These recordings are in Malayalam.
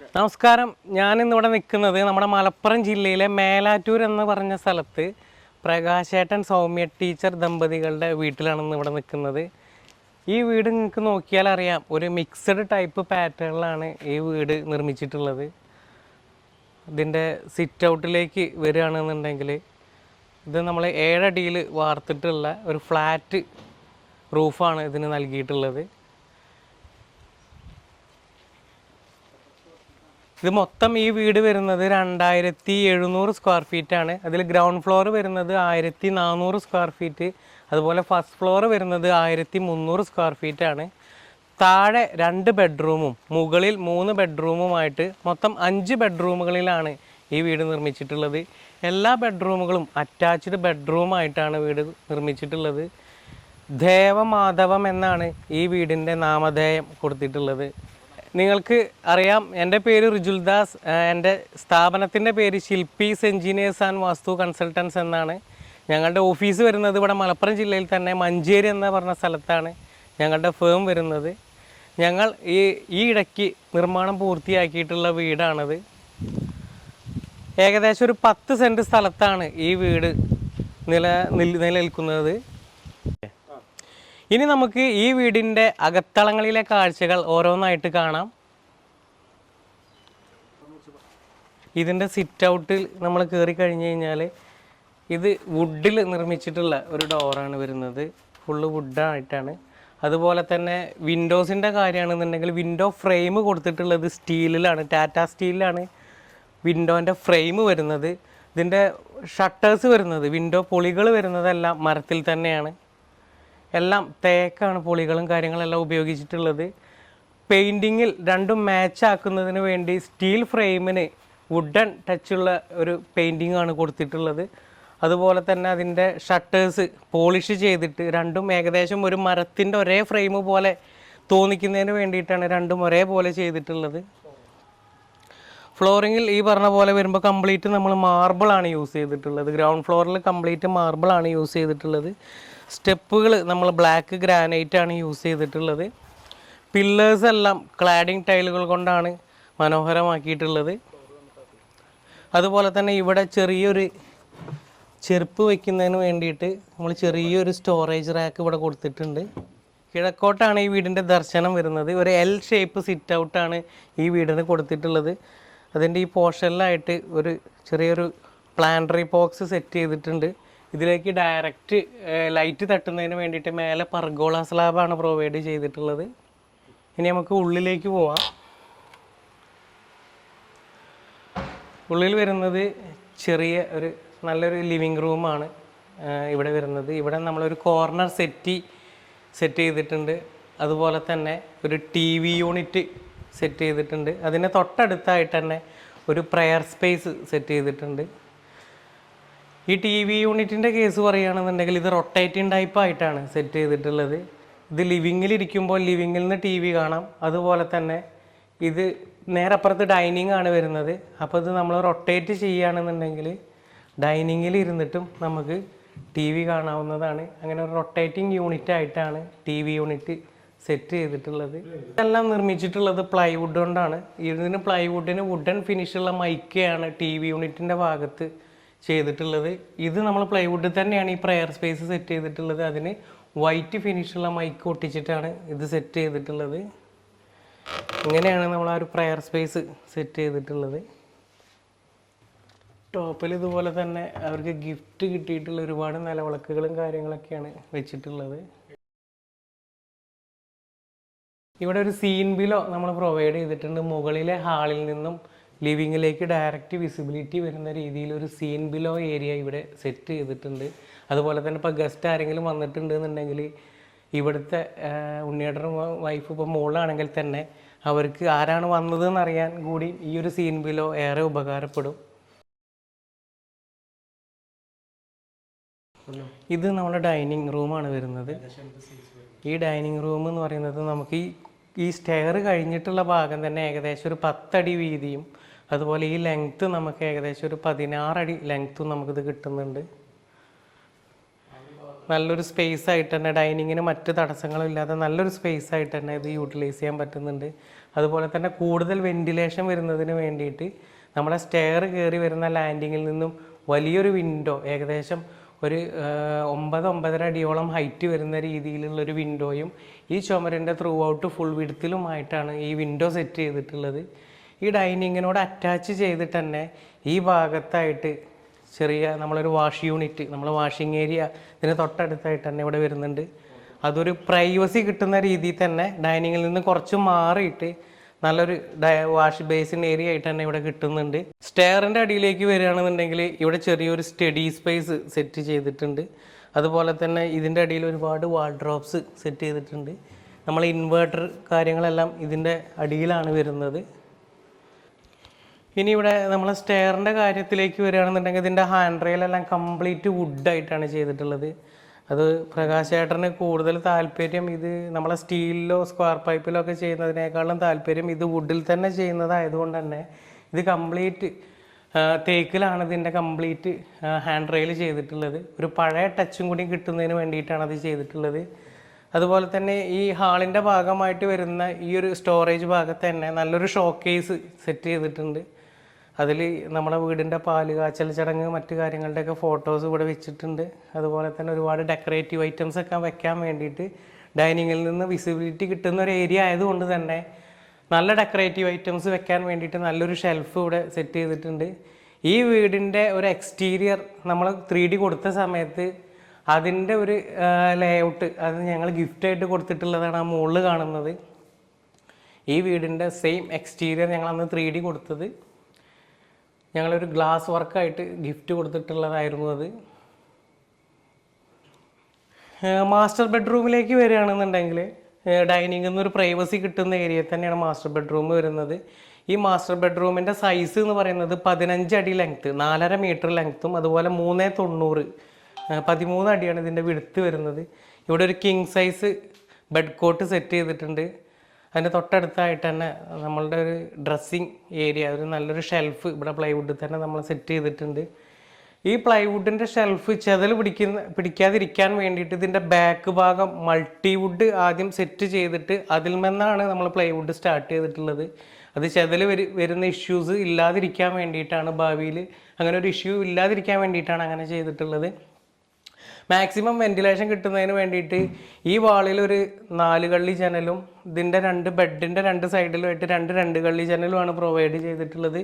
നമസ്കാരം. ഞാൻ ഇന്നിവിടെ നിൽക്കുന്നത് നമ്മുടെ മലപ്പുറം ജില്ലയിലെ മേലാറ്റൂർ എന്ന് പറഞ്ഞ സ്ഥലത്ത് പ്രകാശേട്ടൻ സൗമ്യ ടീച്ചർ ദമ്പതികളുടെ വീട്ടിലാണ് ഇവിടെ നിൽക്കുന്നത്. ഈ വീട് നിങ്ങൾക്ക് നോക്കിയാൽ അറിയാം ഒരു മിക്സഡ് ടൈപ്പ് പാറ്റേണിലാണ് ഈ വീട് നിർമ്മിച്ചിട്ടുള്ളത്. ഇതിന്റെ സിറ്റ് ഔട്ടിലേക്ക് വരികയാണെന്നുണ്ടെങ്കിൽ ഇത് നമ്മൾ ഏഴടിയിൽ വാർത്തിട്ടുള്ള ഒരു ഫ്ലാറ്റ് റൂഫാണ് ഇതിന് നൽകിയിട്ടുള്ളത്. ഇത് മൊത്തം ഈ വീട് വരുന്നത് രണ്ടായിരത്തി എഴുന്നൂറ് സ്ക്വയർ ആണ്. അതിൽ ഗ്രൗണ്ട് ഫ്ലോർ വരുന്നത് ആയിരത്തി നാനൂറ് സ്ക്വയർ ഫീറ്റ് അതുപോലെ ഫസ്റ്റ് ഫ്ലോർ വരുന്നത് ആയിരത്തി മുന്നൂറ് സ്ക്വയർ ആണ്. താഴെ രണ്ട് ബെഡ്റൂമും മുകളിൽ മൂന്ന് ബെഡ്റൂമുമായിട്ട് മൊത്തം അഞ്ച് ബെഡ്റൂമുകളിലാണ് ഈ വീട് നിർമ്മിച്ചിട്ടുള്ളത്. എല്ലാ ബെഡ്റൂമുകളും അറ്റാച്ച്ഡ് ബെഡ്റൂമായിട്ടാണ് വീട് നിർമ്മിച്ചിട്ടുള്ളത്. ദേവമാധവം എന്നാണ് ഈ വീടിന്റെ നാമധേയം കൊടുത്തിട്ടുള്ളത്. നിങ്ങൾക്ക് അറിയാം എന്റെ പേര് റിജുൽദാസ് എന്റെ സ്ഥാപനത്തിന്റെ പേര് Shilpis engineers and Vastu consultants എന്നാണ്. ഞങ്ങളുടെ ഓഫീസ് വരുന്നത് ഇവിടെ മലപ്പുറം ജില്ലയിൽ തന്നെ മഞ്ചേരി എന്ന് പറഞ്ഞ സ്ഥലത്താണ് ഞങ്ങളുടെ ഫേം വരുന്നത്. ഞങ്ങൾ ഈ ഈ ഇടയ്ക്ക് നിർമ്മാണം പൂർത്തിയാക്കിയിട്ടുള്ള വീടാണത്. ഏകദേശം ഒരു പത്ത് സെന്റ് സ്ഥലത്താണ് ഈ വീട് നില നിൽ- നിലനിൽക്കുന്നത്. ഇനി നമുക്ക് ഈ വീടിന്റെ അകത്തളങ്ങളിലെ കാഴ്ചകൾ ഓരോന്നായിട്ട് കാണാം. ഇതിന്റെ സിറ്റ് ഔട്ടിൽ നമ്മൾ കയറി കഴിഞ്ഞ് കഴിഞ്ഞാൽ ഇത് വുഡിൽ നിർമ്മിച്ചിട്ടുള്ള ഒരു ഡോറാണ് വരുന്നത്. ഫുള്ള് വുഡായിട്ടാണ് അതുപോലെ തന്നെ വിൻഡോസിന്റെ കാര്യമാണെന്നുണ്ടെങ്കിൽ വിൻഡോ ഫ്രെയിം കൊടുത്തിട്ടുള്ളത് സ്റ്റീലിലാണ് ടാറ്റ സ്റ്റീലിലാണ് വിൻഡോന്റെ ഫ്രെയിം വരുന്നത്. ഇതിന്റെ ഷട്ടേഴ്സ് വരുന്നത് വിൻഡോ പൊളികൾ വരുന്നതെല്ലാം മരത്തിൽ തന്നെയാണ്. എല്ലാം തേക്കാണ് പൊളികളും കാര്യങ്ങളെല്ലാം ഉപയോഗിച്ചിട്ടുള്ളത്. പെയിന്റിങ്ങിൽ രണ്ടും മാച്ച് ആക്കുന്നതിന് വേണ്ടി സ്റ്റീൽ ഫ്രെയിമിന് വുഡൻ ടച്ചുള്ള ഒരു പെയിന്റിങ്ങാണ് കൊടുത്തിട്ടുള്ളത്. അതുപോലെ തന്നെ അതിന്റെ ഷട്ടേഴ്സ് പോളിഷ് ചെയ്തിട്ട് രണ്ടും ഏകദേശം ഒരു മരത്തിന്റെ ഒരേ ഫ്രെയിം പോലെ തോന്നിക്കുന്നതിന് വേണ്ടിയിട്ടാണ് രണ്ടും ഒരേപോലെ ചെയ്തിട്ടുള്ളത്. ഫ്ലോറിങ്ങിൽ ഈ പറഞ്ഞ പോലെ വരുമ്പോൾ കംപ്ലീറ്റ് നമ്മൾ മാർബിളാണ് യൂസ് ചെയ്തിട്ടുള്ളത്. ഗ്രൗണ്ട് ഫ്ലോറിൽ കംപ്ലീറ്റ് മാർബിളാണ് യൂസ് ചെയ്തിട്ടുള്ളത്. സ്റ്റെപ്പുകൾ നമ്മൾ ബ്ലാക്ക് ഗ്രാനൈറ്റ് ആണ് യൂസ് ചെയ്തിട്ടുള്ളത്. പില്ലേഴ്സ് എല്ലാം ക്ലാഡിംഗ് ടൈലുകൾ കൊണ്ടാണ് മനോഹരമാക്കിയിട്ടുള്ളത്. അതുപോലെ തന്നെ ഇവിടെ ചെറിയൊരു ചെരുപ്പ് വയ്ക്കുന്നതിന് വേണ്ടിയിട്ട് നമ്മൾ ചെറിയൊരു സ്റ്റോറേജ് റാക്ക് ഇവിടെ കൊടുത്തിട്ടുണ്ട്. കിഴക്കോട്ടാണ് ഈ വീടിന്റെ ദർശനം വരുന്നത്. ഒരു എൽ ഷേപ്പ് സിറ്റ് ഔട്ടാണ് ഈ വീടിന് കൊടുത്തിട്ടുള്ളത്. അതിന്റെ ഈ പോർഷനിലായിട്ട് ഒരു ചെറിയൊരു പ്ലാന്ററി ബോക്സ് സെറ്റ് ചെയ്തിട്ടുണ്ട്. ഇതിലേക്ക് ഡയറക്റ്റ് ലൈറ്റ് തട്ടുന്നതിന് വേണ്ടിയിട്ട് മേലെ പർഗോള സ്ലാബാണ് പ്രൊവൈഡ് ചെയ്തിട്ടുള്ളത്. ഇനി നമുക്ക് ഉള്ളിലേക്ക് പോവാം. ഉള്ളിൽ വരുന്നത് ചെറിയ ഒരു നല്ലൊരു ലിവിങ് റൂമാണ് ഇവിടെ വരുന്നത്. ഇവിടെ നമ്മളൊരു കോർണർ സെറ്റി സെറ്റ് ചെയ്തിട്ടുണ്ട്. അതുപോലെ തന്നെ ഒരു ടി വി യൂണിറ്റ് സെറ്റ് ചെയ്തിട്ടുണ്ട്. അതിന് തൊട്ടടുത്തായിട്ട് തന്നെ ഒരു പ്രയർ സ്പേസ് സെറ്റ് ചെയ്തിട്ടുണ്ട്. ഈ ടി വി യൂണിറ്റിന്റെ കേസ് പറയുകയാണെന്നുണ്ടെങ്കിൽ ഇത് റൊട്ടേറ്റിംഗ് ടൈപ്പ് ആയിട്ടാണ് സെറ്റ് ചെയ്തിട്ടുള്ളത്. ഇത് ലിവിങ്ങിൽ ഇരിക്കുമ്പോൾ ലിവിങ്ങിൽ നിന്ന് ടി വി കാണാം. അതുപോലെ തന്നെ ഇത് നേരെ അപ്പുറത്ത് ഡൈനിങ് ആണ് വരുന്നത്. അപ്പോൾ ഇത് നമ്മൾ റൊട്ടേറ്റ് ചെയ്യുകയാണെന്നുണ്ടെങ്കിൽ ഡൈനിങ്ങിൽ ഇരുന്നിട്ടും നമുക്ക് ടി വി കാണാവുന്നതാണ്. അങ്ങനെ ഒരു റൊട്ടേറ്റിംഗ് യൂണിറ്റ് ആയിട്ടാണ് ടി വി യൂണിറ്റ് സെറ്റ് ചെയ്തിട്ടുള്ളത്. ഇതെല്ലാം നിർമ്മിച്ചിട്ടുള്ളത് പ്ലൈവുഡ് കൊണ്ടാണ്. ഇതിന് പ്ലൈവുഡിന് വുഡൻ ഫിനിഷുള്ള മൈക്കയാണ് ടി വി യൂണിറ്റിന്റെ ഭാഗത്ത് ചെയ്തിട്ടുള്ളത്. ഇത് നമ്മൾ പ്ലൈവുഡിൽ തന്നെയാണ് ഈ പ്രയർ സ്പേസ് സെറ്റ് ചെയ്തിട്ടുള്ളത്. അതിന് വൈറ്റ് ഫിനിഷുള്ള മൈക്ക് ഒട്ടിച്ചിട്ടാണ് ഇത് സെറ്റ് ചെയ്തിട്ടുള്ളത്. ഇങ്ങനെയാണ് നമ്മൾ ആ ഒരു പ്രയർ സ്പേസ് സെറ്റ് ചെയ്തിട്ടുള്ളത്. ടോപ്പിൽ ഇതുപോലെ തന്നെ അവർക്ക് ഗിഫ്റ്റ് കിട്ടിയിട്ടുള്ള ഒരുപാട് നിലവിളക്കുകളും കാര്യങ്ങളൊക്കെയാണ് വെച്ചിട്ടുള്ളത്. ഇവിടെ ഒരു സീൻ ബിലോ നമ്മൾ പ്രൊവൈഡ് ചെയ്തിട്ടുണ്ട്. മുകളിലെ ഹാളിൽ നിന്നും ലിവിങ്ങിലേക്ക് ഡയറക്റ്റ് വിസിബിലിറ്റി വരുന്ന രീതിയിൽ ഒരു സീൻ ബിലോ ഏരിയ ഇവിടെ സെറ്റ് ചെയ്തിട്ടുണ്ട്. അതുപോലെ തന്നെ ഇപ്പോൾ ഗസ്റ്റ് ആരെങ്കിലും വന്നിട്ടുണ്ട് എന്നുണ്ടെങ്കിൽ ഇവിടുത്തെ ഉണ്ണിയേട്ടനും വൈഫ് ഇപ്പോൾ മോളാണെങ്കിൽ തന്നെ അവർക്ക് ആരാണ് വന്നതെന്ന് അറിയാൻ കൂടി ഈ ഒരു സീൻ ബിലോ ഏറെ ഉപകാരപ്പെടും. ഇത് നമ്മുടെ ഡൈനിങ് റൂമാണ് വരുന്നത്. ഈ ഡൈനിങ് റൂം എന്ന് പറയുന്നത് നമുക്ക് ഈ ഈ സ്റ്റെയർ കഴിഞ്ഞിട്ടുള്ള ഭാഗം തന്നെ ഏകദേശം ഒരു പത്തടി വീതിയും അതുപോലെ ഈ ലെങ്ത്ത് നമുക്ക് ഏകദേശം ഒരു പതിനാറടി ലെങ്ത്തും നമുക്കിത് കിട്ടുന്നുണ്ട്. നല്ലൊരു സ്പേസ് ആയിട്ട് തന്നെ ഡൈനിങ്ങിന് മറ്റ് തടസ്സങ്ങളും ഇല്ലാതെ നല്ലൊരു സ്പേസ് ആയിട്ട് തന്നെ ഇത് യൂട്ടിലൈസ് ചെയ്യാൻ പറ്റുന്നുണ്ട്. അതുപോലെ തന്നെ കൂടുതൽ വെന്റിലേഷൻ വരുന്നതിന് വേണ്ടിയിട്ട് നമ്മുടെ സ്റ്റെയർ കയറി വരുന്ന ലാൻഡിങ്ങിൽ നിന്നും വലിയൊരു വിൻഡോ ഏകദേശം ഒരു ഒമ്പത് ഒമ്പതര അടിയോളം ഹൈറ്റ് വരുന്ന രീതിയിലുള്ളൊരു വിൻഡോയും ഈ ചുമരിന്റെ ത്രൂ ഔട്ട് ഫുൾ വിടുത്തിലുമായിട്ടാണ് ഈ വിൻഡോ സെറ്റ് ചെയ്തിട്ടുള്ളത്. ഈ ഡൈനിങ്ങിനോട് അറ്റാച്ച് ചെയ്തിട്ട് തന്നെ ഈ ഭാഗത്തായിട്ട് ചെറിയ നമ്മളൊരു വാഷ് യൂണിറ്റ് നമ്മൾ വാഷിംഗ് ഏരിയ ഇതിന് തൊട്ടടുത്തായിട്ട് തന്നെ ഇവിടെ വരുന്നുണ്ട്. അതൊരു പ്രൈവസി കിട്ടുന്ന രീതിയിൽ തന്നെ ഡൈനിങ്ങിൽ നിന്ന് കുറച്ച് മാറിയിട്ട് നല്ലൊരു വാഷ് ബേസിൻ ഏരിയ ആയിട്ട് തന്നെ ഇവിടെ കിട്ടുന്നുണ്ട്. സ്റ്റെയറിന്റെ അടിയിലേക്ക് വരികയാണെന്നുണ്ടെങ്കിൽ ഇവിടെ ചെറിയൊരു സ്റ്റഡി സ്പേസ് സെറ്റ് ചെയ്തിട്ടുണ്ട്. അതുപോലെ തന്നെ ഇതിന്റെ അടിയിൽ ഒരുപാട് വാർഡ്രോപ്സ് സെറ്റ് ചെയ്തിട്ടുണ്ട്. നമ്മൾ ഇൻവേർട്ടർ കാര്യങ്ങളെല്ലാം ഇതിന്റെ അടിയിലാണ് വരുന്നത്. ഇനി ഇവിടെ നമ്മൾ സ്റ്റെയറിന്റെ കാര്യത്തിലേക്ക് വരികയാണെന്നുണ്ടെങ്കിൽ ഇതിന്റെ ഹാൻഡ് റെയിലെല്ലാം കംപ്ലീറ്റ് വുഡായിട്ടാണ് ചെയ്തിട്ടുള്ളത്. അത് പ്രകാശേട്ടന് കൂടുതൽ താല്പര്യം ഇത് നമ്മളെ സ്റ്റീലിലോ സ്ക്വയർ പൈപ്പിലോ ഒക്കെ ചെയ്യുന്നതിനേക്കാളും താല്പര്യം ഇത് വുഡിൽ തന്നെ ചെയ്യുന്നതായതുകൊണ്ട് തന്നെ ഇത് കംപ്ലീറ്റ് തേക്കിലാണ് ഇതിന്റെ കംപ്ലീറ്റ് ഹാൻഡ് റെയിൽ ചെയ്തിട്ടുള്ളത്. ഒരു പഴയ ടച്ചും കൂടി കിട്ടുന്നതിന് വേണ്ടിയിട്ടാണ് അത് ചെയ്തിട്ടുള്ളത്. അതുപോലെ തന്നെ ഈ ഹാളിന്റെ ഭാഗമായിട്ട് വരുന്ന ഈ ഒരു സ്റ്റോറേജ് ഭാഗത്ത് തന്നെ നല്ലൊരു ഷോക്കേസ് സെറ്റ് ചെയ്തിട്ടുണ്ട്. അതിൽ നമ്മുടെ വീടിന്റെ പാൽ കാച്ചൽ ചടങ്ങ് മറ്റു കാര്യങ്ങളുടെയൊക്കെ ഫോട്ടോസ് ഇവിടെ വെച്ചിട്ടുണ്ട്. അതുപോലെ തന്നെ ഒരുപാട് ഡെക്കറേറ്റീവ് ഐറ്റംസ് ഒക്കെ വെക്കാൻ വേണ്ടിയിട്ട് ഡൈനിങ്ങിൽ നിന്ന് വിസിബിലിറ്റി കിട്ടുന്ന ഒരു ഏരിയ ആയതുകൊണ്ട് തന്നെ നല്ല ഡെക്കറേറ്റീവ് ഐറ്റംസ് വെക്കാൻ വേണ്ടിയിട്ട് നല്ലൊരു ഷെൽഫ് ഇവിടെ സെറ്റ് ചെയ്തിട്ടുണ്ട്. ഈ വീടിന്റെ ഒരു എക്സ്റ്റീരിയർ നമ്മൾ ത്രീ ഡി കൊടുത്ത സമയത്ത് അതിന്റെ ഒരു ലേഔട്ട് അത് ഞങ്ങൾ ഗിഫ്റ്റായിട്ട് കൊടുത്തിട്ടുള്ളതാണ് ആ മുകളിൽ കാണുന്നത്. ഈ വീടിന്റെ സെയിം എക്സ്റ്റീരിയർ ഞങ്ങൾ അന്ന് ത്രീ ഡി കൊടുത്തത്. ഞങ്ങളൊരു ഗ്ലാസ് വർക്കായിട്ട് ഗിഫ്റ്റ് കൊടുത്തിട്ടുള്ളതായിരുന്നു അത്. മാസ്റ്റർ ബെഡ്റൂമിലേക്ക് വരികയാണെന്നുണ്ടെങ്കിൽ ഡൈനിങ്ങിൽ ഒരു പ്രൈവസി കിട്ടുന്ന ഏരിയയിൽ തന്നെയാണ് മാസ്റ്റർ ബെഡ്റൂം വരുന്നത്. ഈ മാസ്റ്റർ ബെഡ്റൂമിന്റെ സൈസ് എന്ന് പറയുന്നത് പതിനഞ്ച് അടി ലെങ്ത്ത് നാലര മീറ്റർ ലെങ്ത്തും അതുപോലെ മൂന്നേ തൊണ്ണൂറ് പതിമൂന്ന് അടിയാണ് ഇതിന്റെ വിടുത്ത് വരുന്നത്. ഇവിടെ ഒരു king size bed cot set ചെയ്തിട്ടുണ്ട്. അതിന്റെ തൊട്ടടുത്തായിട്ട് തന്നെ നമ്മളുടെ ഒരു ഡ്രസ്സിങ് ഏരിയ ഒരു നല്ലൊരു ഷെൽഫ് ഇവിടെ പ്ലൈവുഡിൽ തന്നെ നമ്മൾ സെറ്റ് ചെയ്തിട്ടുണ്ട്. ഈ പ്ലൈവുഡിന്റെ ഷെൽഫ് ചെതൽ പിടിക്കുന്ന പിടിക്കാതിരിക്കാൻ വേണ്ടിയിട്ട് ഇതിന്റെ ബാക്ക് ഭാഗം മൾട്ടിവുഡ് ആദ്യം സെറ്റ് ചെയ്തിട്ട് അതിൽ നിന്നാണ് നമ്മൾ പ്ലൈവുഡ് സ്റ്റാർട്ട് ചെയ്തിട്ടുള്ളത്. അത് ചെതൽ വരു വരുന്ന ഇഷ്യൂസ് ഇല്ലാതിരിക്കാൻ വേണ്ടിയിട്ടാണ് ഭാവിയിൽ അങ്ങനെ ഒരു ഇഷ്യൂ ഇല്ലാതിരിക്കാൻ വേണ്ടിയിട്ടാണ് അങ്ങനെ ചെയ്തിട്ടുള്ളത്. മാക്സിമം വെന്റിലേഷൻ കിട്ടുന്നതിന് വേണ്ടിയിട്ട് ഈ വാളിൽ ഒരു നാല് കള്ളി ജനലും ഇതിന്റെ രണ്ട് ബെഡിന്റെ രണ്ട് സൈഡിലുമായിട്ട് രണ്ട് രണ്ട് കള്ളി ജനലുമാണ് പ്രൊവൈഡ് ചെയ്തിട്ടുള്ളത്.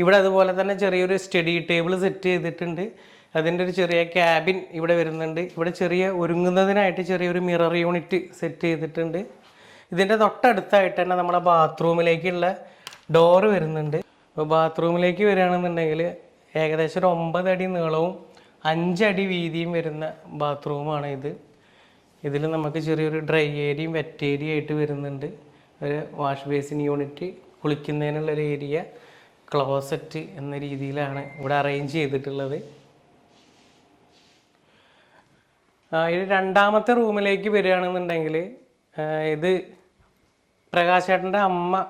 ഇവിടെ അതുപോലെ തന്നെ ചെറിയൊരു സ്റ്റഡി ടേബിൾ സെറ്റ് ചെയ്തിട്ടുണ്ട്. അതിന്റെ ഒരു ചെറിയ ക്യാബിൻ ഇവിടെ വരുന്നുണ്ട്. ഇവിടെ ചെറിയ ഒരുങ്ങുന്നതിനായിട്ട് ചെറിയൊരു മിറർ യൂണിറ്റ് സെറ്റ് ചെയ്തിട്ടുണ്ട്. ഇതിന്റെ തൊട്ടടുത്തായിട്ട് തന്നെ നമ്മുടെ ബാത്റൂമിലേക്കുള്ള ഡോറ് വരുന്നുണ്ട്. അപ്പോൾ ബാത്റൂമിലേക്ക് വരികയാണെന്നുണ്ടെങ്കിൽ ഏകദേശം ഒരു ഒമ്പത് അടി നീളവും അഞ്ചടി വീതിയും വരുന്ന ബാത്റൂമാണ് ഇത്. ഇതിൽ നമുക്ക് ചെറിയൊരു ഡ്രൈ ഏരിയയും വെറ്റ് ഏരിയ ആയിട്ട് വരുന്നുണ്ട്. ഒരു വാഷ് ബേസിൻ യൂണിറ്റ് കുളിക്കുന്നതിനുള്ളൊരു ഏരിയ ക്ലോസറ്റ് എന്ന രീതിയിലാണ് ഇവിടെ അറേഞ്ച് ചെയ്തിട്ടുള്ളത്. ഇത് രണ്ടാമത്തെ റൂമിലേക്ക് വരികയാണെന്നുണ്ടെങ്കിൽ ഇത് പ്രകാശേട്ടന്റെ അമ്മ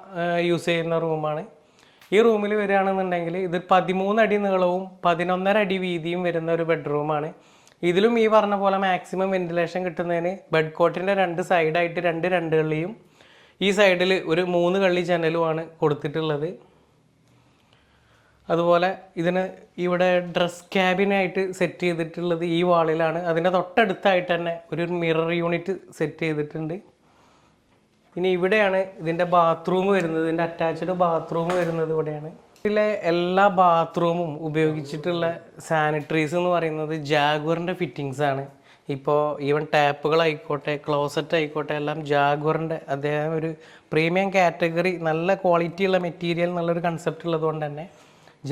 യൂസ് ചെയ്യുന്ന റൂമാണ് ഈ റൂമിൽ വരികയാണെന്നുണ്ടെങ്കിൽ ഇത് പതിമൂന്ന് അടി നീളവും പതിനൊന്നര അടി വീതിയും വരുന്ന ഒരു ബെഡ്റൂമാണ് ഇതിലും ഈ പറഞ്ഞ പോലെ മാക്സിമം വെന്റിലേഷൻ കിട്ടുന്നതിന് ബെഡ് കോട്ടിന്റെ രണ്ട് സൈഡായിട്ട് രണ്ട് രണ്ട് കള്ളിയും ഈ സൈഡിൽ ഒരു മൂന്ന് കള്ളി ജനലുമാണ് കൊടുത്തിട്ടുള്ളത്. അതുപോലെ ഇതിന് ഇവിടെ ഡ്രസ് ക്യാബിനായിട്ട് സെറ്റ് ചെയ്തിട്ടുള്ളത് ഈ വാളിലാണ് അതിന്റെ തൊട്ടടുത്തായിട്ട് തന്നെ ഒരു മിറർ യൂണിറ്റ് സെറ്റ് ചെയ്തിട്ടുണ്ട്. ഇനി ഇവിടെയാണ് ഇതിന്റെ ബാത്റൂം വരുന്നത്. ഇതിന്റെ അറ്റാച്ച്ഡ് ബാത്റൂം വരുന്നത് ഇവിടെയാണ്. ഇതിലെ എല്ലാ ബാത്റൂമും ഉപയോഗിച്ചിട്ടുള്ള സാനിറ്ററീസ് എന്ന് പറയുന്നത് ജാഗ്വറിന്റെ ഫിറ്റിങ്സ് ആണ്. ഇപ്പോൾ ഈവൻ ടാപ്പുകളായിക്കോട്ടെ ക്ലോസറ്റ് ആയിക്കോട്ടെ എല്ലാം ജാഗ്വറിന്റെ അദ്ദേഹം ഒരു പ്രീമിയം കാറ്റഗറി നല്ല ക്വാളിറ്റിയുള്ള മെറ്റീരിയൽ എന്നുള്ളൊരു കൺസെപ്റ്റ് ഉള്ളതുകൊണ്ട് തന്നെ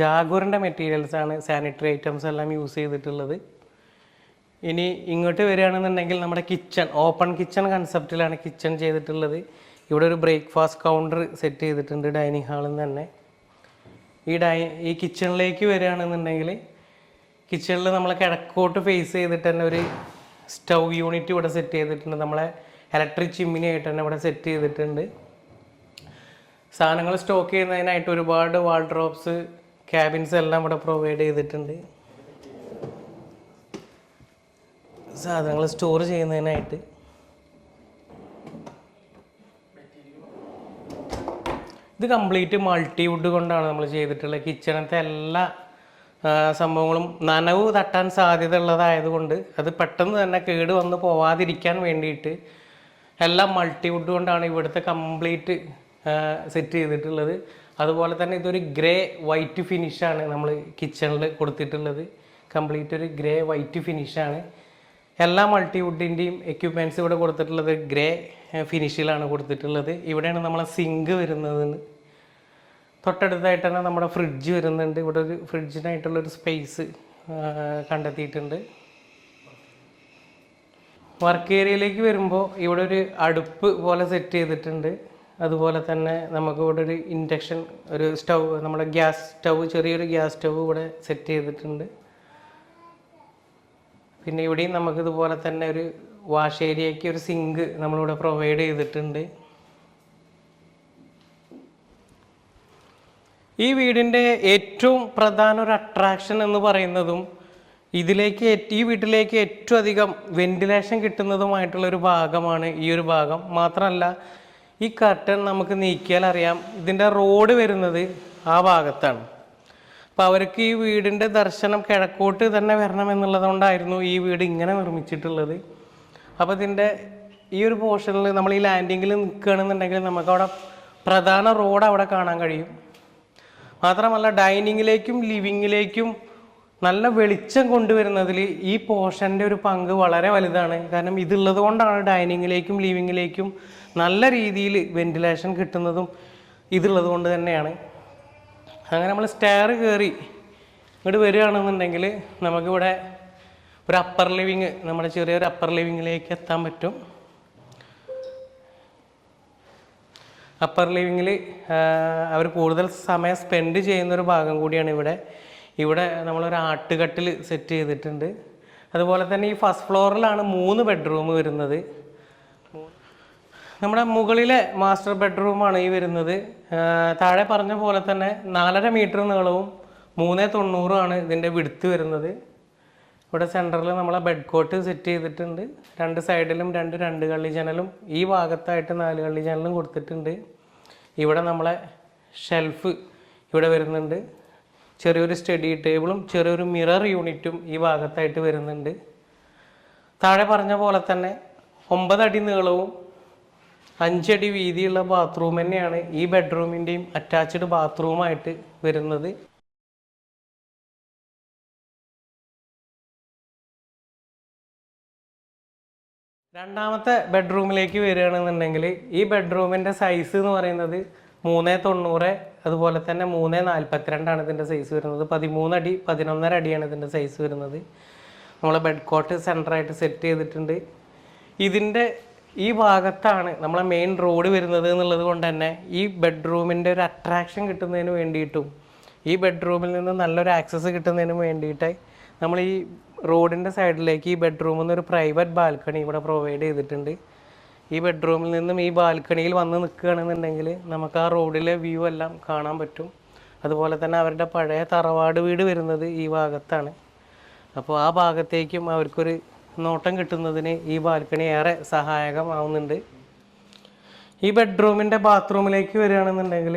ജാഗ്വറിന്റെ മെറ്റീരിയൽസാണ് സാനിറ്ററി ഐറ്റംസ് എല്ലാം യൂസ് ചെയ്തിട്ടുള്ളത്. ഇനി ഇങ്ങോട്ട് വരികയാണെന്നുണ്ടെങ്കിൽ നമ്മുടെ കിച്ചൺ ഓപ്പൺ കിച്ചൺ കൺസെപ്റ്റിലാണ് കിച്ചൺ ചെയ്തിട്ടുള്ളത്. ഇവിടെ ഒരു ബ്രേക്ക്ഫാസ്റ്റ് കൗണ്ടർ സെറ്റ് ചെയ്തിട്ടുണ്ട് ഡൈനിങ് ഹാളിൽ തന്നെ. ഈ ഡൈ ഈ കിച്ചണിലേക്ക് വരികയാണെന്നുണ്ടെങ്കിൽ കിച്ചണിൽ നമ്മൾ കിഴക്കോട്ട് ഫേസ് ചെയ്തിട്ട് തന്നെ ഒരു സ്റ്റൗ യൂണിറ്റ് ഇവിടെ സെറ്റ് ചെയ്തിട്ടുണ്ട്. നമ്മളെ ഇലക്ട്രിക് ചിമ്മിനി ആയിട്ട് തന്നെ ഇവിടെ സെറ്റ് ചെയ്തിട്ടുണ്ട്. സാധനങ്ങൾ സ്റ്റോക്ക് ചെയ്യുന്നതിനായിട്ട് ഒരുപാട് വാൾഡ്രോപ്സ് ക്യാബിൻസ് എല്ലാം ഇവിടെ പ്രൊവൈഡ് ചെയ്തിട്ടുണ്ട്. സാധനങ്ങൾ സ്റ്റോർ ചെയ്യുന്നതിനായിട്ട്. ഇത് കംപ്ലീറ്റ് മൾട്ടി മൾട്ടിവുഡ് കൊണ്ടാണ് നമ്മൾ ചെയ്തിട്ടുള്ളത്. കിച്ചണത്തെ എല്ലാ സംഭവങ്ങളും നനവ് തട്ടാൻ സാധ്യത ഉള്ളതായതുകൊണ്ട് അത് പെട്ടെന്ന് തന്നെ കേട് വന്ന് പോവാതിരിക്കാൻ വേണ്ടിയിട്ട് എല്ലാം മൾട്ടി മൾട്ടിവുഡ് കൊണ്ടാണ് ഇവിടുത്തെ കംപ്ലീറ്റ് സെറ്റ് ചെയ്തിട്ടുള്ളത്. അതുപോലെ തന്നെ ഇതൊരു ഗ്രേ വൈറ്റ് ഫിനിഷാണ് നമ്മൾ കിച്ചണിൽ കൊടുത്തിട്ടുള്ളത്. കംപ്ലീറ്റ് ഒരു ഗ്രേ വൈറ്റ് ഫിനിഷാണ് എല്ലാ മൾട്ടിവുഡിന്റെയും എക്യുപ്മെന്റ്സ് ഇവിടെ കൊടുത്തിട്ടുള്ളത് ഗ്രേ ഫിനിഷിലാണ് കൊടുത്തിട്ടുള്ളത്. ഇവിടെയാണ് നമ്മളെ സിങ്ക് വരുന്നത് തൊട്ടടുത്തായിട്ട് തന്നെ നമ്മുടെ ഫ്രിഡ്ജ് വരുന്നുണ്ട്. ഇവിടെ ഒരു ഫ്രിഡ്ജിനായിട്ടുള്ളൊരു സ്പേസ് കണ്ടെത്തിയിട്ടുണ്ട്. വർക്ക് ഏരിയയിലേക്ക് വരുമ്പോൾ ഇവിടെ ഒരു അടുപ്പ് പോലെ സെറ്റ് ചെയ്തിട്ടുണ്ട്. അതുപോലെ തന്നെ നമുക്ക് ഇവിടെ ഒരു ഇൻഡക്ഷൻ ഒരു സ്റ്റൗ നമ്മുടെ ഗ്യാസ് സ്റ്റൗ ചെറിയൊരു ഗ്യാസ് സ്റ്റൗ ഇവിടെ സെറ്റ് ചെയ്തിട്ടുണ്ട്. പിന്നെ ഇവിടെയും നമുക്ക് ഇതുപോലെ തന്നെ ഒരു വാഷ് ഏരിയയ്ക്ക് ഒരു സിങ്ക് നമ്മളിവിടെ പ്രൊവൈഡ് ചെയ്തിട്ടുണ്ട്. ഈ വീടിന്റെ ഏറ്റവും പ്രധാന ഒരു അട്രാക്ഷൻ എന്ന് പറയുന്നതും ഇതിലേക്ക് ഈ വീട്ടിലേക്ക് ഏറ്റവും അധികം വെന്റിലേഷൻ കിട്ടുന്നതുമായിട്ടുള്ള ഒരു ഭാഗമാണ് ഈ ഒരു ഭാഗം. മാത്രമല്ല ഈ കർട്ടൻ നമുക്ക് നീക്കിയാൽ അറിയാം ഇതിന്റെ റോഡ് വരുന്നത് ആ ഭാഗത്താണ്. അപ്പോൾ അവർക്ക് ഈ വീടിന്റെ ദർശനം കിഴക്കോട്ട് തന്നെ വരണം എന്നുള്ളതുകൊണ്ടായിരുന്നു ഈ വീട് ഇങ്ങനെ നിർമ്മിച്ചിട്ടുള്ളത്. അപ്പോൾ ഇതിന്റെ ഈ ഒരു പോർഷനിൽ നമ്മൾ ഈ ലാൻഡിങ്ങിൽ നിൽക്കുകയാണെന്നുണ്ടെങ്കിൽ നമുക്ക് അവിടെ പ്രധാന റോഡ് അവിടെ കാണാൻ കഴിയും. മാത്രമല്ല ഡൈനിങ്ങിലേക്കും ലിവിങ്ങിലേക്കും നല്ല വെളിച്ചം കൊണ്ടുവരുന്നതിൽ ഈ പോർഷന്റെ ഒരു പങ്ക് വളരെ വലുതാണ്. കാരണം ഇതുള്ളത് കൊണ്ടാണ് ഡൈനിങ്ങിലേക്കും ലിവിങ്ങിലേക്കും നല്ല രീതിയിൽ വെന്റിലേഷൻ കിട്ടുന്നതും ഇതുള്ളത് കൊണ്ട് തന്നെയാണ്. അങ്ങനെ നമ്മൾ സ്റ്റെയർ കയറി ഇങ്ങോട്ട് വരികയാണെന്നുണ്ടെങ്കിൽ നമുക്കിവിടെ ഒരു അപ്പർ ലിവിങ് നമ്മുടെ ചെറിയൊരു അപ്പർ ലിവിങ്ങിലേക്ക് എത്താൻ പറ്റും. അപ്പർ ലിവിങ്ങിൽ അവർ കൂടുതൽ സമയം സ്പെൻഡ് ചെയ്യുന്ന ഒരു ഭാഗം കൂടിയാണ് ഇവിടെ. ഇവിടെ നമ്മളൊരു ആട്ടുകട്ടിൽ സെറ്റ് ചെയ്തിട്ടുണ്ട്. അതുപോലെ തന്നെ ഈ ഫസ്റ്റ് ഫ്ലോറിലാണ് മൂന്ന് ബെഡ്റൂം വരുന്നത്. നമ്മുടെ മുകളിലെ മാസ്റ്റർ ബെഡ്റൂമാണ് ഈ വരുന്നത്. താഴെ പറഞ്ഞ പോലെ തന്നെ നാലര മീറ്റർ നീളവും മൂന്ന് തൊണ്ണൂറുമാണ് ഇതിന്റെ വിടുത്ത് വരുന്നത്. ഇവിടെ സെന്ററിൽ നമ്മളെ ബെഡ് കോട്ട് സെറ്റ് ചെയ്തിട്ടുണ്ട്. രണ്ട് സൈഡിലും രണ്ട് രണ്ട് കള്ളി ജനലും ഈ ഭാഗത്തായിട്ട് നാല് കള്ളി ജനലും കൊടുത്തിട്ടുണ്ട്. ഇവിടെ നമ്മളെ ഷെൽഫ് ഇവിടെ വരുന്നുണ്ട്. ചെറിയൊരു സ്റ്റഡി ടേബിളും ചെറിയൊരു മിറർ യൂണിറ്റും ഈ ഭാഗത്തായിട്ട് വരുന്നുണ്ട്. താഴെ പറഞ്ഞ പോലെ തന്നെ ഒമ്പതടി നീളവും അഞ്ചടി വീതിയുള്ള ബാത്റൂം തന്നെയാണ് ഈ ബെഡ്റൂമിന്റെയും അറ്റാച്ച്ഡ് ബാത്റൂമായിട്ട് വരുന്നത്. രണ്ടാമത്തെ ബെഡ്റൂമിലേക്ക് വരികയാണെന്നുണ്ടെങ്കിൽ ഈ ബെഡ്റൂമിന്റെ സൈസ് എന്ന് പറയുന്നത് മൂന്ന് തൊണ്ണൂറ് അതുപോലെ തന്നെ മൂന്ന് നാൽപ്പത്തിരണ്ടാണ് ഇതിന്റെ സൈസ് വരുന്നത്. പതിമൂന്നടി പതിനൊന്നര അടിയാണ് ഇതിന്റെ സൈസ് വരുന്നത്. നമ്മൾ ബെഡ് കോട്ട് സെന്ററായിട്ട് സെറ്റ് ചെയ്തിട്ടുണ്ട്. ഇതിന്റെ ഈ ഭാഗത്താണ് നമ്മളെ മെയിൻ റോഡ് വരുന്നത് എന്നുള്ളത് കൊണ്ട് തന്നെ ഈ ബെഡ്റൂമിന്റെ ഒരു അട്രാക്ഷൻ കിട്ടുന്നതിന് വേണ്ടിയിട്ടും ഈ ബെഡ്റൂമിൽ നിന്ന് നല്ലൊരു ആക്സസ് കിട്ടുന്നതിന് വേണ്ടിയിട്ട് നമ്മൾ ഈ റോഡിന്റെ സൈഡിലേക്ക് ഈ ബെഡ്റൂമിൽ നിന്ന് ഒരു പ്രൈവറ്റ് ബാൽക്കണി ഇവിടെ പ്രൊവൈഡ് ചെയ്തിട്ടുണ്ട്. ഈ ബെഡ്റൂമിൽ നിന്നും ഈ ബാൽക്കണിയിൽ വന്ന് നിൽക്കുകയാണെന്നുണ്ടെങ്കിൽ നമുക്ക് ആ റോഡിലെ വ്യൂ എല്ലാം കാണാൻ പറ്റും. അതുപോലെ തന്നെ അവരുടെ പഴയ തറവാട് വീട് വരുന്നത് ഈ ഭാഗത്താണ്. അപ്പോൾ ആ ഭാഗത്തേക്കും അവർക്കൊരു നോട്ടം കിട്ടുന്നതിന് ഈ ബാൽക്കണി ഏറെ സഹായകമാവുന്നുണ്ട്. ഈ ബെഡ്റൂമിന്റെ ബാത്റൂമിലേക്ക് വരികയാണെന്നുണ്ടെങ്കിൽ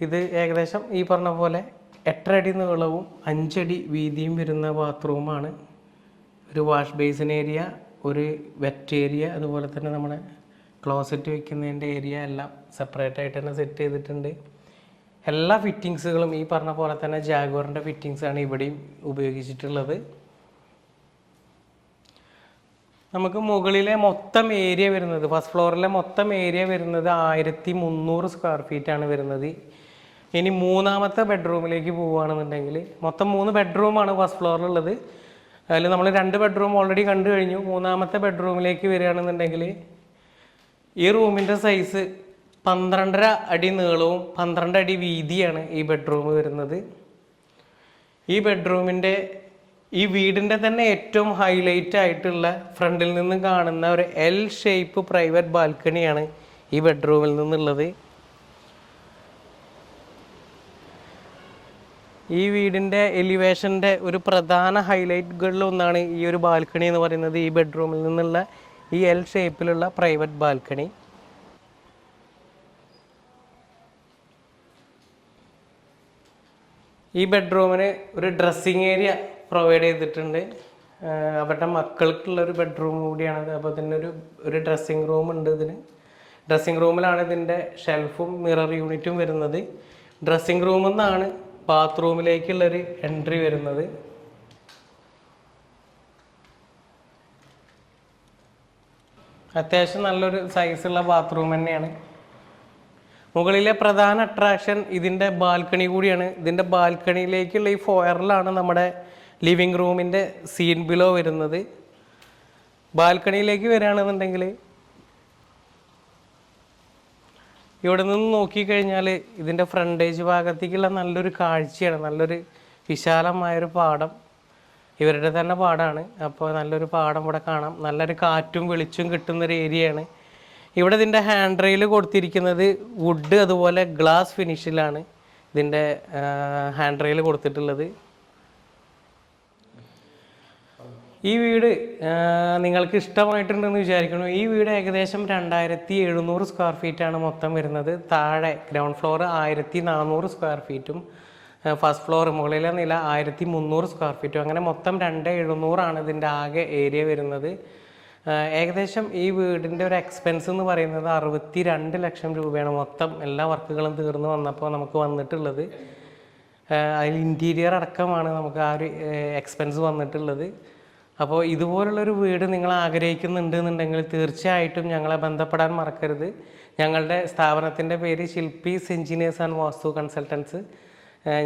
ഇത് ഏകദേശം ഈ പറഞ്ഞ പോലെ എട്ടര നീളവും അഞ്ചടി വീതിയും വരുന്ന ബാത്റൂമാണ്. ഒരു വാഷ് ബേസിൻ ഏരിയ ഒരു വെറ്റ് ഏരിയ അതുപോലെ തന്നെ നമ്മുടെ ക്ലോസറ്റ് വെക്കുന്നതിന്റെ ഏരിയ എല്ലാം സെപ്പറേറ്റ് ആയിട്ട് തന്നെ സെറ്റ് ചെയ്തിട്ടുണ്ട്. എല്ലാ ഫിറ്റിങ്സുകളും ഈ പറഞ്ഞ പോലെ തന്നെ ജാഗോറിന്റെ ഫിറ്റിങ്സാണ് ഇവിടെയും ഉപയോഗിച്ചിട്ടുള്ളത്. നമുക്ക് മുകളിലെ മൊത്തം ഏരിയ വരുന്നത് ഫസ്റ്റ് ഫ്ലോറിലെ മൊത്തം ഏരിയ വരുന്നത് ആയിരത്തി മുന്നൂറ് സ്ക്വയർ ഫീറ്റ് ആണ് വരുന്നത്. ഇനി മൂന്നാമത്തെ ബെഡ്റൂമിലേക്ക് പോവുകയാണെന്നുണ്ടെങ്കിൽ മൊത്തം മൂന്ന് ബെഡ്റൂമാണ് ഫസ്റ്റ് ഫ്ലോറിലുള്ളത് അതിൽ നമ്മൾ രണ്ട് ബെഡ്റൂം ഓൾറെഡി കണ്ടു കഴിഞ്ഞു. മൂന്നാമത്തെ ബെഡ്റൂമിലേക്ക് വരികയാണെന്നുണ്ടെങ്കിൽ ഈ റൂമിന്റെ സൈസ് പന്ത്രണ്ടര അടി നീളവും പന്ത്രണ്ട് അടി വീതിയാണ് ഈ ബെഡ്റൂം വരുന്നത്. ഈ ബെഡ്റൂമിന്റെ ഈ വീടിന്റെ തന്നെ ഏറ്റവും ഹൈലൈറ്റ് ആയിട്ടുള്ള ഫ്രണ്ടിൽ നിന്ന് കാണുന്ന ഒരു എൽ ഷേപ്പ് പ്രൈവറ്റ് ബാൽക്കണിയാണ് ഈ ബെഡ്റൂമിൽ നിന്നുള്ളത്. ഈ വീടിന്റെ എലിവേഷന്റെ ഒരു പ്രധാന ഹൈലൈറ്റുകളിൽ ഒന്നാണ് ഈ ഒരു ബാൽക്കണി എന്ന് പറയുന്നത്. ഈ ബെഡ്റൂമിൽ നിന്നുള്ള ഈ എൽ ഷേപ്പിലുള്ള പ്രൈവറ്റ് ബാൽക്കണി ഈ ബെഡ്റൂമിന് ഒരു ഡ്രസ്സിങ് ഏരിയ പ്രൊവൈഡ് ചെയ്തിട്ടുണ്ട്. അവരുടെ മക്കൾക്കുള്ള ഒരു ബെഡ്റൂം കൂടിയാണത് അപ്പോൾ തന്നെ ഒരു ഒരു ഡ്രസ്സിങ് റൂം ഉണ്ട് ഇതിന്. ഡ്രസ്സിങ് റൂമിലാണ് ഇതിന്റെ ഷെൽഫും മിറർ യൂണിറ്റും വരുന്നത്. ഡ്രസ്സിങ് റൂമിൽ നിന്നാണ് ബാത്റൂമിലേക്കുള്ളൊരു എൻട്രി വരുന്നത്. അത്യാവശ്യം നല്ലൊരു സൈസുള്ള ബാത്റൂം തന്നെയാണ്. മുകളിലെ പ്രധാന അട്രാക്ഷൻ ഇതിന്റെ ബാൽക്കണി കൂടിയാണ്. ഇതിന്റെ ബാൽക്കണിയിലേക്കുള്ള ഈ ഫോയറിലാണ് നമ്മുടെ ലിവിങ് റൂമിന്റെ സീൻ ബിലോ വരുന്നത്. ബാൽക്കണിയിലേക്ക് വരികയാണെന്നുണ്ടെങ്കിൽ ഇവിടെ നിന്ന് നോക്കിക്കഴിഞ്ഞാൽ ഇതിന്റെ ഫ്രണ്ടേജ് ഭാഗത്തേക്കുള്ള നല്ലൊരു കാഴ്ചയാണ്. നല്ലൊരു വിശാലമായൊരു പാടം. ഇവരുടെ തന്നെ പാടമാണ് അപ്പോൾ നല്ലൊരു പാടം ഇവിടെ കാണാം. നല്ലൊരു കാറ്റും വെളിച്ചും കിട്ടുന്നൊരു ഏരിയയാണ്. ഇവിടെ ഇതിന്റെ ഹാൻഡ് റെയിൽ കൊടുത്തിരിക്കുന്നത് വുഡ് അതുപോലെ ഗ്ലാസ് ഫിനിഷിലാണ് ഇതിന്റെ ഹാൻഡ് റെയിൽ കൊടുത്തിട്ടുള്ളത്. ഈ വീട് നിങ്ങൾക്ക് ഇഷ്ടമായിട്ടുണ്ടെന്ന് വിചാരിക്കുന്നു. ഈ വീട് ഏകദേശം രണ്ടായിരത്തി എഴുന്നൂറ് സ്ക്വയർ ഫീറ്റാണ് മൊത്തം വരുന്നത്. താഴെ ഗ്രൗണ്ട് ഫ്ലോർ ആയിരത്തി നാനൂറ് സ്ക്വയർ ഫീറ്റും ഫസ്റ്റ് ഫ്ലോർ മുകളിലെ നില ആയിരത്തി മുന്നൂറ് സ്ക്വയർ ഫീറ്റും അങ്ങനെ മൊത്തം രണ്ട് എഴുന്നൂറാണ് ഇതിന്റെ ആകെ ഏരിയ വരുന്നത്. ഏകദേശം ഈ വീടിന്റെ ഒരു എക്സ്പെൻസ് എന്ന് പറയുന്നത് അറുപത്തി രണ്ട് ലക്ഷം രൂപയാണ് മൊത്തം എല്ലാ വർക്കുകളും തീർന്നു വന്നപ്പോൾ നമുക്ക് വന്നിട്ടുള്ളത്. അതിൽ ഇന്റീരിയർ അടക്കമാണ് നമുക്ക് ആ ഒരു എക്സ്പെൻസ് വന്നിട്ടുള്ളത്. അപ്പോൾ ഇതുപോലുള്ളൊരു വീട് നിങ്ങൾ ആഗ്രഹിക്കുന്നുണ്ട് എന്നുണ്ടെങ്കിൽ തീർച്ചയായിട്ടും ഞങ്ങളെ ബന്ധപ്പെടാൻ മറക്കരുത്. ഞങ്ങളുടെ സ്ഥാപനത്തിന്റെ പേര് Shilpis engineers and Vastu consultants.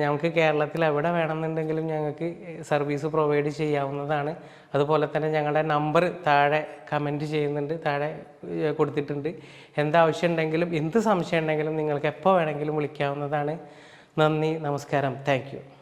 ഞങ്ങൾക്ക് കേരളത്തിൽ എവിടെ വേണമെന്നുണ്ടെങ്കിലും ഞങ്ങൾക്ക് സർവീസ് പ്രൊവൈഡ് ചെയ്യാവുന്നതാണ്. അതുപോലെ തന്നെ ഞങ്ങളുടെ നമ്പർ താഴെ കമന്റ് ചെയ്യുന്നുണ്ട് താഴെ കൊടുത്തിട്ടുണ്ട്. എന്താവശ്യം ഉണ്ടെങ്കിലും എന്ത് സംശയം ഉണ്ടെങ്കിലും നിങ്ങൾക്ക് എപ്പോൾ വേണമെങ്കിലും വിളിക്കാവുന്നതാണ്. നന്ദി നമസ്കാരം. താങ്ക്